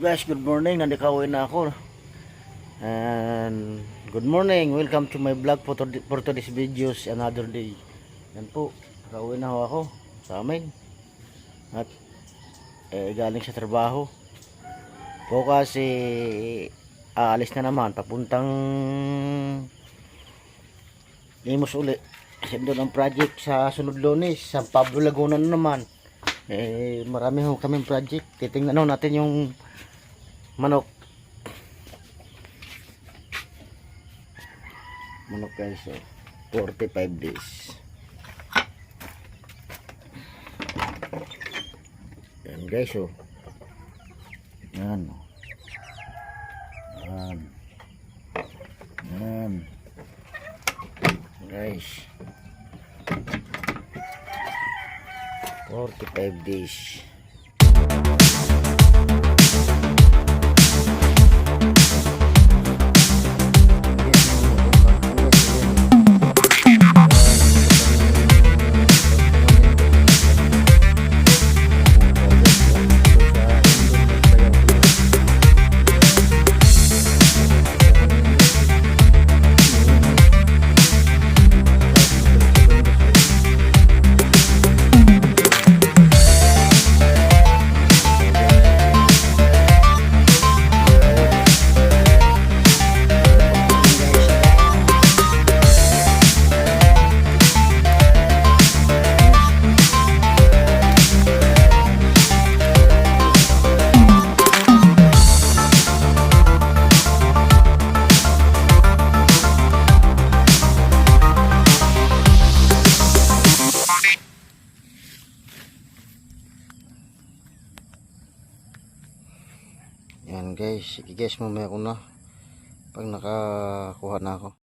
guys, good morning. Nandikawin na ako. And good morning. Welcome to my vlog for, to- for today's videos another day. Yan po. Nakauwi na ako sa amin. At eh, galing sa trabaho. Po kasi aalis na naman papuntang Limos uli. Kasi doon ang project sa sunod lunes. Sa Pablo Laguna na naman. Eh, marami ho kaming project. Titingnan ho natin yung manok. Manok guys, so 45 days. Yan guys, oh. Yan. Yan. Yan. Guys. 45 days. Yan guys, i-guess mamaya ko na pag nakakuha na ako.